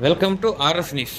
Welcome to RS news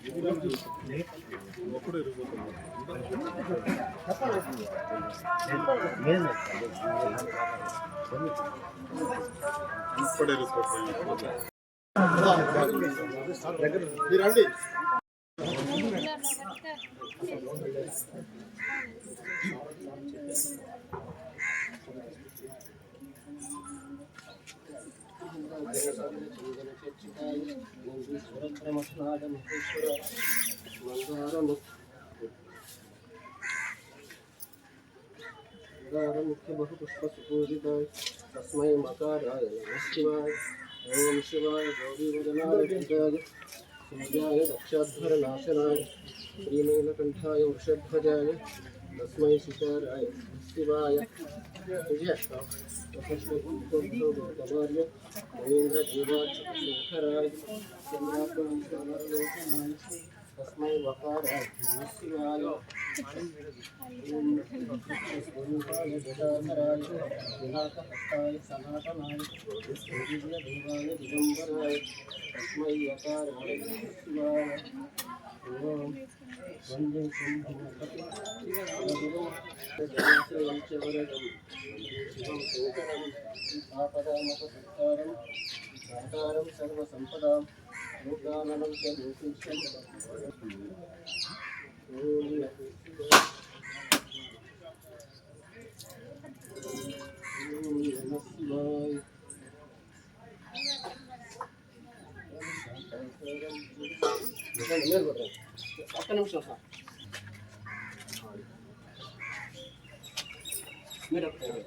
Hari మీరండి मुख्य सुपूजिताय तस्मै मकाराय शिवाय ओम शिवाय गौरीवदनाय सूर्याय दक्षाध्वरनाशनाय श्रीनीलकण्ठाय वृषध्वजाय तस्मै शिकाराय नमः शिवाय गौतमार्य महेन्द्रदेवाच्युतशेखराय चन्द्राकान्तवरलोचनाय तस्मै वकाराय नमः शिवाय ोमुखाय जटाधराय विनाकहस्ताय सनातनाय दिव्यदेवाय दिगम्बराय तस्मै यकाराय शिवाय ॐ శంకరం సాకారం సర్వసంపదాం లోకానం చ లోకేశం மேல் பண்றேன் ఒక్క నిమిషం సార్ మీరు ఒక్క-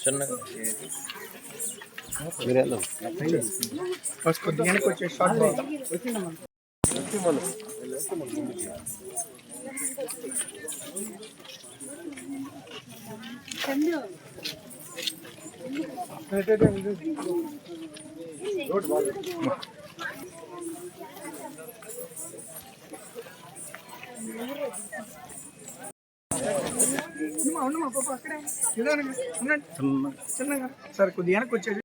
చిన్నగా ఫస్ట్ కొద్దిగా వెనక్కి వచ్చే షార్ట్ బాల్ అవునమ్మా పాప అక్కడే నిదానంగా ఉండండి చిన్నగా సరే కొద్దిగా వెనక్కి వచ్చేది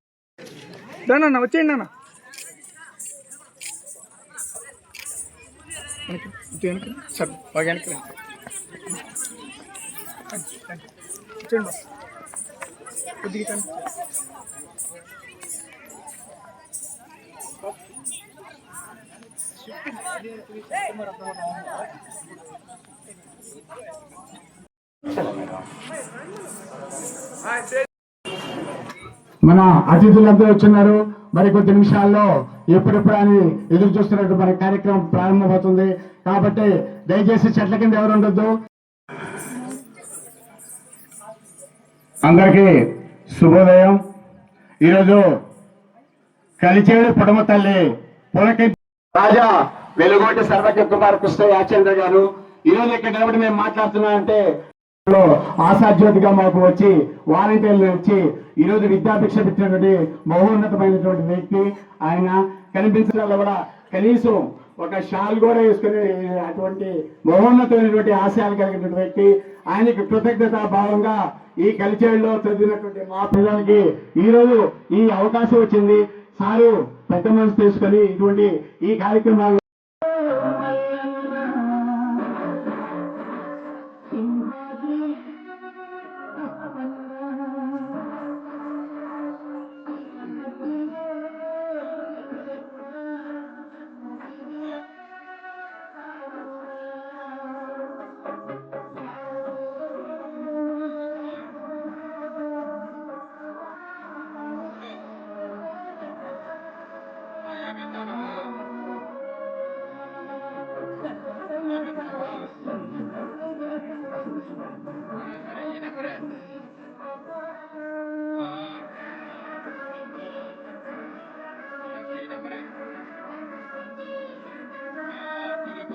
దానన్న వచ్చేయండి అన్న వెనక్కి సరే బాగా వెనక్కి రండి. వచ్చేయండి బాస్ కొద్దిగా రండి. మన అతిథులందరూ వచ్చినారు. మరి కొద్ది నిమిషాల్లో ఎప్పుడెప్పుడు అని ఎదురు చూస్తున్నట్టు మన కార్యక్రమం ప్రారంభమవుతుంది. కాబట్టి దయచేసి చెట్ల కింద ఎవరు ఉండొద్దు. అందరికీ శుభోదయం. ఈరోజు కలిచేడు పొడమ తల్లి పులకి రాజా వెలుగోటి సర్వజ్ఞ కుమార్ కృష్ణ యాచంద్ర గారు. ఈ రోజు ఇక్కడ నిలబడి మేము మాట్లాడుతున్నామంటే లో ఆశాజ్యోతిగా మాకు వచ్చి వాలంటీర్లు వచ్చి ఈ రోజు విద్యాభిక్ష పెట్టినటువంటి మహోన్నతమైనటువంటి వ్యక్తి. ఆయన కనిపించడంలో కూడా కనీసం ఒక షాల్ కూడా వేసుకునే అటువంటి మహోన్నతమైనటువంటి ఆశయాలు కలిగినటువంటి వ్యక్తి. ఆయనకి కృతజ్ఞత భావంగా ఈ కలిచేడులో చదివినటువంటి మా పిల్లలకి ఈ రోజు ఈ అవకాశం వచ్చింది. సారు పెద్ద మనసు తీసుకొని ఇటువంటి ఈ కార్యక్రమాలు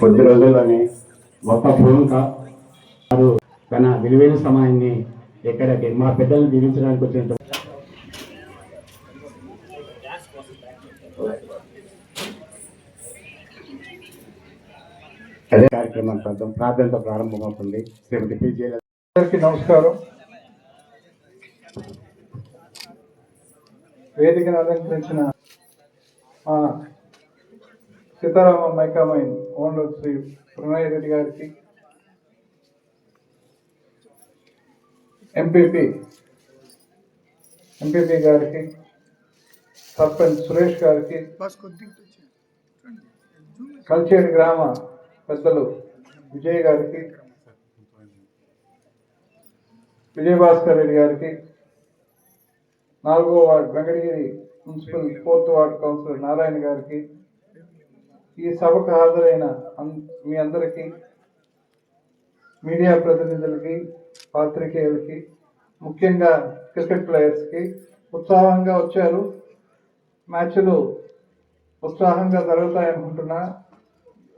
కొద్ది రోజుల్లోనే గొప్ప భూమిక వారు తన విలువైన సమయాన్ని ఇక్కడికి మా బిడ్డలను దీవించడానికి వచ్చిన అదే కార్యక్రమం ప్రాంతం ప్రార్థనతో ప్రారంభమవుతుంది. శ్రీమతి పి. అందరికీ నమస్కారం. వేదికను అలంకరించిన మా Sitarama mica mine owner Shri Pranay Reddy గారికి ఎంపీపీ ఎంపీపీ గారికి సర్పంచ్ సురేష్ గారికి కల్చేరి గ్రామ పెద్దలు విజయ్ గారికి విజయభాస్కర్ రెడ్డి గారికి నాలుగో ward Venkatagiri municipal fourth ward councillor Narayana గారికి ఈ సభకు హాజరైన మీ అందరికీ మీడియా ప్రతినిధులకి పాత్రికేయులకి ముఖ్యంగా క్రికెట్ ప్లేయర్స్కి ఉత్సాహంగా వచ్చారు. మ్యాచ్లు ఉత్సాహంగా జరుగుతాయి అనుకుంటున్నా.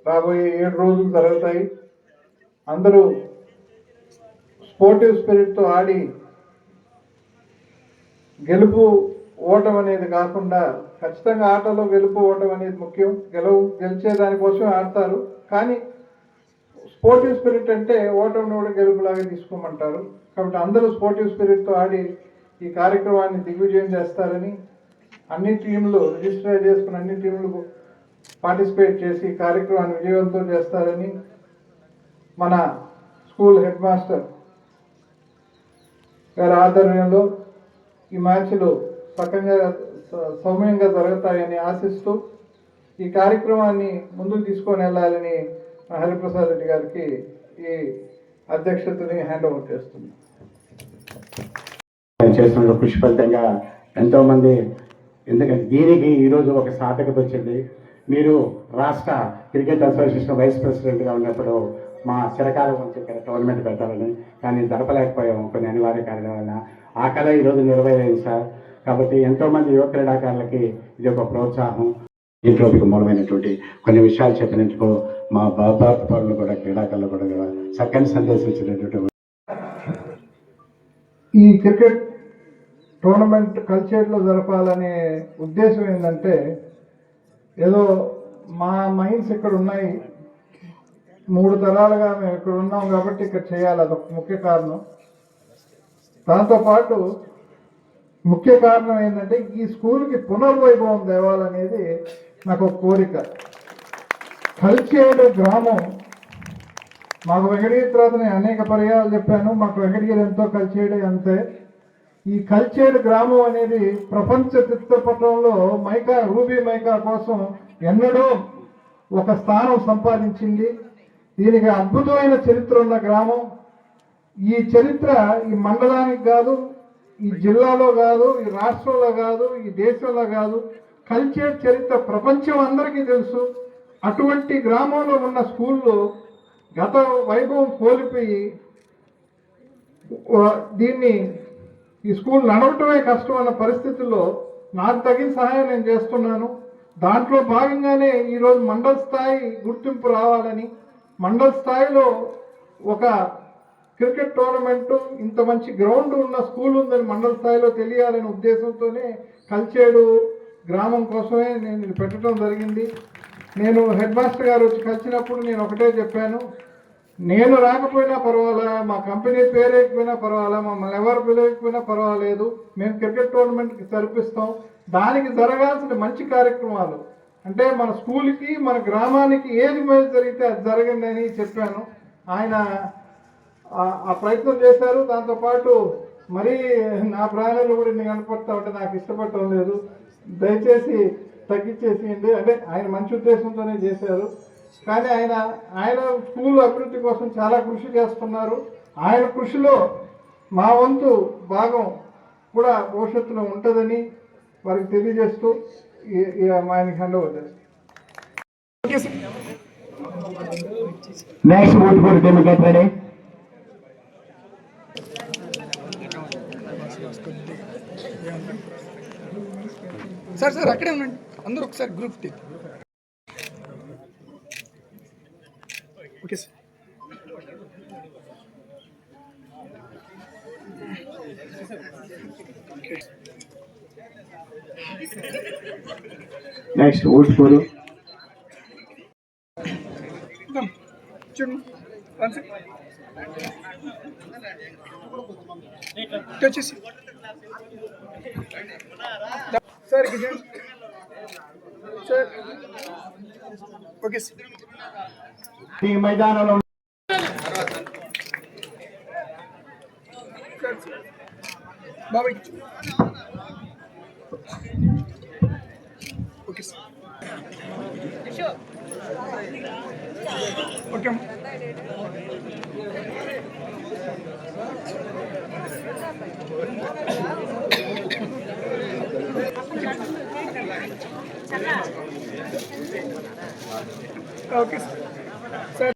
రాబోయే ఏడు రోజులు జరుగుతాయి. అందరూ స్పోర్టివ్ స్పిరిట్తో ఆడి గెలుపు ఓటం అనేది కాకుండా ఖచ్చితంగా ఆటలో వెళ్ళిపోవడం అనేది ముఖ్యం. గెలవు గెలిచే దానికోసం ఆడతారు. కానీ స్పోర్టివ్ స్పిరిట్ అంటే ఓటమిని కూడా గెలుపులాగా తీసుకోమంటారు. కాబట్టి అందరూ స్పోర్టివ్ స్పిరిట్తో ఆడి ఈ కార్యక్రమాన్ని దిగ్విజయం చేస్తారని అన్ని టీంలు రిజిస్టర్ చేసుకున్న అన్ని టీంలు పార్టిసిపేట్ చేసి ఈ కార్యక్రమాన్ని విజయవంతం చేస్తారని మన స్కూల్ హెడ్ మాస్టర్ గారి ఆధ్వర్యంలో ఈ మ్యాచ్లు సకంగా సౌమ్యంగా జరుగుతాయని ఆశిస్తూ ఈ కార్యక్రమాన్ని ముందుకు తీసుకొని వెళ్ళాలని హరిప్రసాద్ రెడ్డి గారికి ఈ అధ్యక్షతని హ్యాండ్ ఓవర్ చేస్తున్నాను చేస్తున్న కృషి ఫలితంగా ఎందుకంటే దీనికి ఈరోజు ఒక సార్థకత వచ్చింది. మీరు రాష్ట్ర క్రికెట్ అసోసియేషన్ వైస్ ప్రెసిడెంట్గా ఉన్నప్పుడు మా చిరకాలం నుంచి ఇక్కడ టోర్నమెంట్ పెట్టాలని కానీ జరపలేకపోయాము కొన్ని అనివార్య కారణాల వల్ల ఆ కళ ఈరోజు నెరవేరైంది సార్ కాబట్టి ఎంతో మంది యువ క్రీడాకారులకి ఇది ఒక ప్రోత్సాహం. ఇంట్లోకి మూలమైనటువంటి కొన్ని విషయాలు చెప్పినందుకు మా బాబా పౌరులు కూడా క్రీడాకారులు కూడా చక్కని సందేశం ఇచ్చినటువంటి ఈ క్రికెట్ టోర్నమెంట్ కల్చర్లో జరపాలనే ఉద్దేశం ఏంటంటే ఏదో మా మైండ్స్ ఇక్కడ ఉన్నాయి. మూడు తరాలుగా మేము ఇక్కడ ఉన్నాం కాబట్టి ఇక్కడ చేయాలి అదొక ముఖ్య కారణం. దాంతోపాటు ముఖ్య కారణం ఏంటంటే ఈ స్కూల్కి పునర్వైభవం తేవాలనేది నాకు ఒక కోరిక. కలిచేడు గ్రామం. మాకు వెంకటగిరి తర్వాత నేను అనేక పర్యాలు చెప్పాను. మాకు వెంకటగిరి ఎంతో కలిచేడు అంతే. ఈ కల్చేడు గ్రామం అనేది ప్రపంచ చిత్రపటంలో మైకా రూబీ మైకా కోసం ఎన్నడూ ఒక స్థానం సంపాదించింది. దీనికి అద్భుతమైన చరిత్ర ఉన్న గ్రామం. ఈ చరిత్ర ఈ మండలానికి కాదు ఈ జిల్లాలో కాదు ఈ రాష్ట్రంలో కాదు ఈ దేశంలో కాదు కల్చర్ చరిత్ర ప్రపంచం అందరికీ తెలుసు. అటువంటి గ్రామంలో ఉన్న స్కూల్లో గత వైభవం కోల్పోయి దీన్ని ఈ స్కూల్ నడవటమే కష్టం అన్న పరిస్థితుల్లో నాకు తగిన సహాయం నేను చేస్తున్నాను. దాంట్లో భాగంగానే ఈరోజు మండల స్థాయి గుర్తింపు రావాలని మండల స్థాయిలో ఒక క్రికెట్ టోర్నమెంట్ ఇంత మంచి గ్రౌండ్ ఉన్న స్కూల్ ఉందని మండల స్థాయిలో తెలియాలనే ఉద్దేశంతోనే కల్చేడు గ్రామం కోసమే నేను ఇది పెట్టడం జరిగింది. నేను హెడ్ మాస్టర్ గారు వచ్చి కలిసినప్పుడు నేను ఒకటే చెప్పాను. నేను రాకపోయినా పర్వాలా మా కంపెనీ పేరేకపోయినా పర్వాలా మమ్మల్ని ఎవరు పిలవకపోయినా పర్వాలేదు. మేము క్రికెట్ టోర్నమెంట్కి జరిపిస్తాం దానికి జరగాల్సిన మంచి కార్యక్రమాలు. అంటే మన స్కూల్కి మన గ్రామానికి ఏది మేలు జరిగితే అది జరగండి అని చెప్పాను. ఆయన ఆ- ప్రయత్నం చేశారు. దాంతోపాటు మరీ నా ప్రాణాలు కూడా ఇన్ని కనపడతా ఉంటే నాకు ఇష్టపడటం లేదు. దయచేసి తగ్గించేసేయండి. అంటే ఆయన మంచి ఉద్దేశంతోనే చేశారు. కానీ ఆయన ఆయన స్కూల్ అభివృద్ధి కోసం చాలా కృషి చేస్తున్నారు. ఆయన కృషిలో మా వంతు భాగం కూడా భవిష్యత్తులో ఉంటుందని వారికి తెలియజేస్తూ ఆయనకి హ్యాండ్ ఓవర్ చేస్తాను. Next vote for team get ready sir sir అక్కడే ఉండండి. అందరూ ఒకసారి group tea okay sir. Next vote for వచ్చేసి సార్ సార్. Okay sir. ఈ మైదానంలో బాబాయ్. Okay sir. Okay okay sir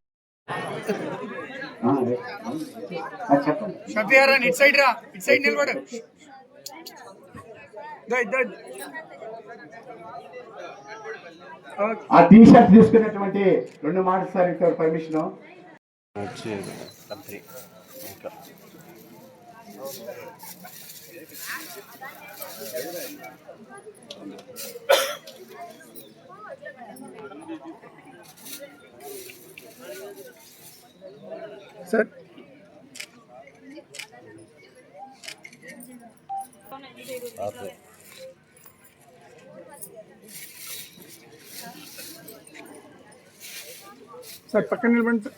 షఫియారా ఇటు సైడ్ రా ఇటు సైడ్ నిలబడు. దా దా ఓకే ఆ టీ షర్ట్ తీసుకున్నటువంటి రెండు మాటలు సార్ ఇక్కడ పర్మిషన్ సార్. సార్ పక్కన నిలబడి సార్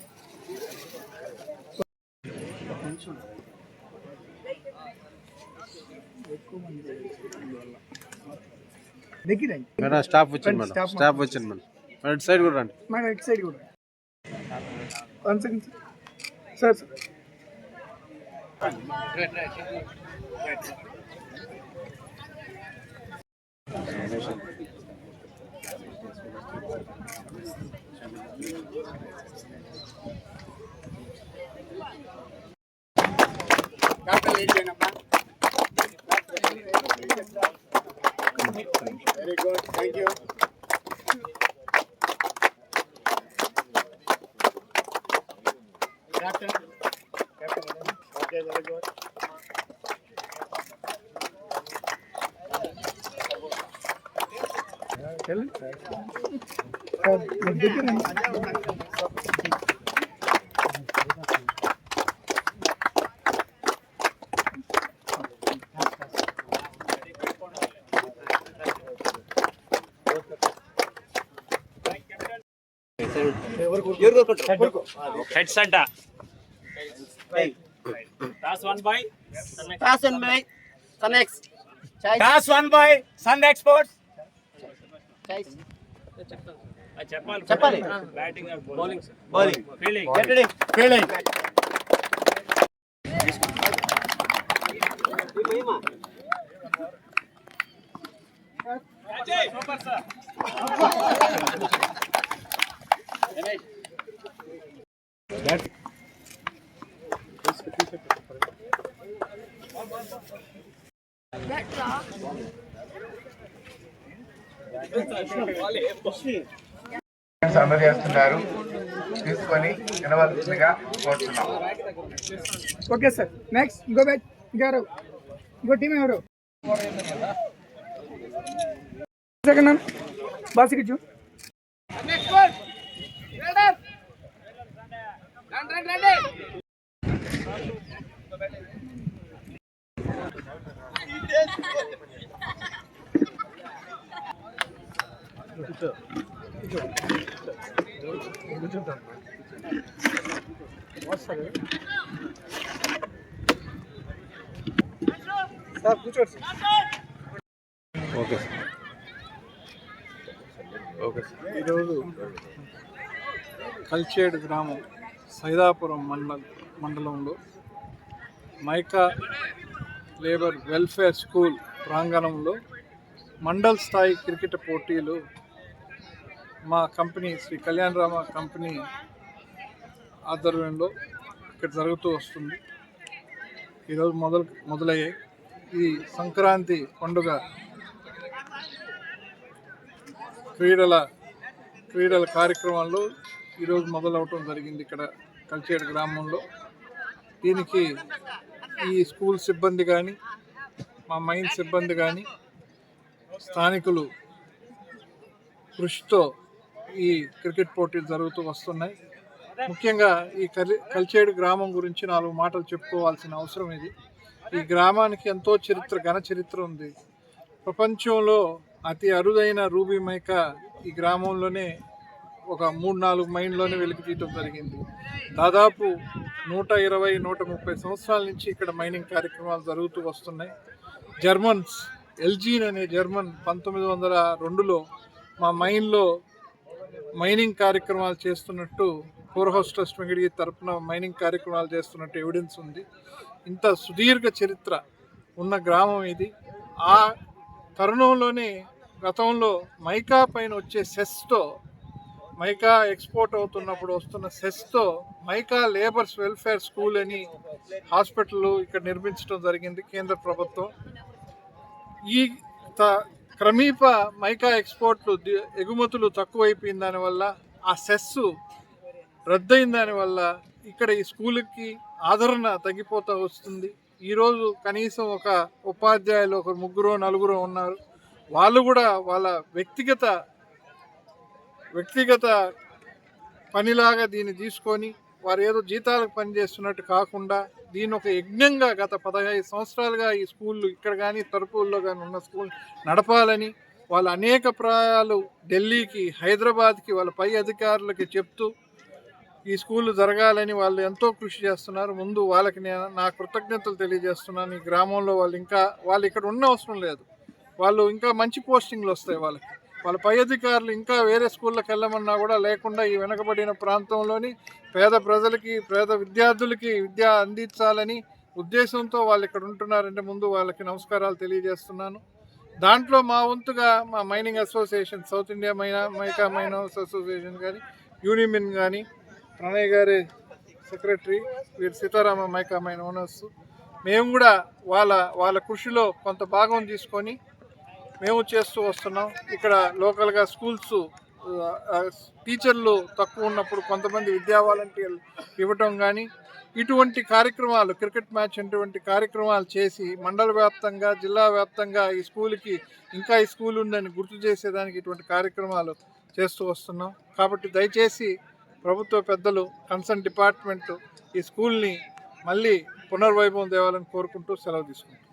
దగ్గర మేడం స్టాఫ్ వచ్చింది మేడం. స్టాఫ్ స్టాఫ్ వచ్చింది మేడం. మేడం సైడ్ కూడా రండి. మన ఇటు సైడ్ కూడా. One second sir sir Very good. Thank you. Captain. Captain. Okay, very good. Tell him. Heads అంట toss one by. Toss one by sun exports Choice. చెప్పాలి. చెప్పాలి. Batting bowling Bowling. Fielding Get ready. Fielding super sir అందజేస్తున్నారు. తీసుకొని వినవలసిందిగా కోరుతున్నాం. Okay sir. Next ఇంకో batch ఇంకెవరు? ఇంకో టీం ఎవరు? సెకండ్ అన్న బాసికి ఇచ్చు సార్ కూర్చోండి sir okay sir. Okay sir. ఈరోజు కల్చేడు గ్రామం సైదాపురం మండల మండలంలో మైకా లేబర్ వెల్ఫేర్ స్కూల్ ప్రాంగణంలో మండల్ స్థాయి క్రికెట్ పోటీలు మా కంపెనీ శ్రీ కళ్యాణ్ రామ కంపెనీ ఆధ్వర్యంలో ఇక్కడ జరుగుతూ వస్తుంది. ఈరోజు మొదలు మొదలయ్యాయి. ఈ సంక్రాంతి పండుగ క్రీడల క్రీడల కార్యక్రమాల్లో ఈరోజు మొదలవటం జరిగింది ఇక్కడ కల్చేడ్ గ్రామంలో. దీనికి ఈ స్కూల్ సిబ్బంది కానీ మా మైండ్ సిబ్బంది కానీ స్థానికులు కృషితో ఈ క్రికెట్ పోటీలు జరుగుతూ వస్తున్నాయి. ముఖ్యంగా ఈ కలి కల్చేడు గ్రామం గురించి నాలుగు మాటలు చెప్పుకోవాల్సిన అవసరం ఇది. ఈ గ్రామానికి ఎంతో చరిత్ర ఘన చరిత్ర ఉంది. ప్రపంచంలో అతి అరుదైన రూబీ మైక ఈ గ్రామంలోనే ఒక మూడు నాలుగు మైన్లోనే వెలికి తీయటం జరిగింది. దాదాపు నూట ఇరవై నూట ముప్పై సంవత్సరాల నుంచి ఇక్కడ మైనింగ్ కార్యక్రమాలు జరుగుతూ వస్తున్నాయి. జర్మన్స్ ఎల్జీన్ అనే జర్మన్ పంతొమ్మిది వందల రెండులో మా మైన్లో మైనింగ్ కార్యక్రమాలు చేస్తున్నట్టు ఫోర్ హౌస్ ట్రస్ట్ వెంకటగిరి తరఫున మైనింగ్ కార్యక్రమాలు చేస్తున్నట్టు ఎవిడెన్స్ ఉంది. ఇంత సుదీర్ఘ చరిత్ర ఉన్న గ్రామం ఇది. ఆ తరుణంలోనే గతంలో మైకా పైన వచ్చే సెస్తో మైకా ఎక్స్పోర్ట్ అవుతున్నప్పుడు వస్తున్న సెస్తో మైకా లేబర్స్ వెల్ఫేర్ స్కూల్ అని హాస్పిటల్ ఇక్కడ నిర్మించడం జరిగింది కేంద్ర ప్రభుత్వం. ఈ త- క్రమీప మైకా ఎక్స్పోర్ట్లు ఎగుమతులు తక్కువైపోయిన దానివల్ల ఆ సెస్సు రద్దయిన దానివల్ల ఇక్కడ ఈ స్కూల్కి ఆదరణ తగ్గిపోతూ వస్తుంది. ఈరోజు కనీసం ఒక ఉపాధ్యాయులు ఒక ముగ్గురు నలుగురు ఉన్నారు. వాళ్ళు కూడా వాళ్ళ వ్యక్తిగత వ్యక్తిగత పనిలాగా దీన్ని తీసుకొని వారు ఏదో జీతాలకు పనిచేస్తున్నట్టు కాకుండా దీని ఒక యజ్ఞంగా గత పదహైదు సంవత్సరాలుగా ఈ స్కూళ్ళు ఇక్కడ కానీ తరుపుల్లో కానీ ఉన్న స్కూల్ నడపాలని వాళ్ళు అనేక ప్రాయాలు ఢిల్లీకి హైదరాబాద్కి వాళ్ళ పై అధికారులకి చెప్తూ ఈ స్కూల్ జరగాలని వాళ్ళు ఎంతో కృషి చేస్తున్నారు. ముందు వాళ్ళకి నేను నా కృతజ్ఞతలు తెలియజేస్తున్నాను. ఈ గ్రామంలో వాళ్ళు ఇంకా వాళ్ళు ఇక్కడ ఉన్న అవసరం లేదు. వాళ్ళు ఇంకా మంచి పోస్టింగ్లు వస్తాయి వాళ్ళకి. వాళ్ళ పై అధికారులు ఇంకా వేరే స్కూళ్ళకి వెళ్ళమన్నా కూడా లేకుండా ఈ వెనకబడిన ప్రాంతంలోని పేద ప్రజలకి పేద విద్యార్థులకి విద్య అందించాలని ఉద్దేశంతో వాళ్ళు ఇక్కడ ఉంటున్నారంటే ముందు వాళ్ళకి నమస్కారాలు తెలియజేస్తున్నాను. దాంట్లో మా వంతుగా మా మైనింగ్ అసోసియేషన్ సౌత్ ఇండియా మైనా మైకా మైనర్స్ అసోసియేషన్ కానీ యూనిమిన్ కానీ ప్రణయ్ గారి సెక్రటరీ వీరు సీతారామ మైకా మైన్ ఓనర్స్ మేము కూడా వాళ్ళ వాళ్ళ కృషిలో కొంత భాగం తీసుకొని మేము చేస్తూ వస్తున్నాం. ఇక్కడ లోకల్గా స్కూల్స్ టీచర్లు తక్కువ ఉన్నప్పుడు కొంతమంది విద్యా వాలంటీర్లు ఇవ్వటం కానీ ఇటువంటి కార్యక్రమాలు క్రికెట్ మ్యాచ్ అటువంటి కార్యక్రమాలు చేసి మండల వ్యాప్తంగా జిల్లా వ్యాప్తంగా ఈ స్కూల్కి ఇంకా ఈ స్కూల్ ఉందని గుర్తు చేసేదానికి ఇటువంటి కార్యక్రమాలు చేస్తూ వస్తున్నాం. కాబట్టి దయచేసి ప్రభుత్వ పెద్దలు కన్సర్న్ డిపార్ట్మెంట్ ఈ స్కూల్ని మళ్ళీ పునర్వైభవం తేవాలని కోరుకుంటూ సెలవు తీసుకుంటాం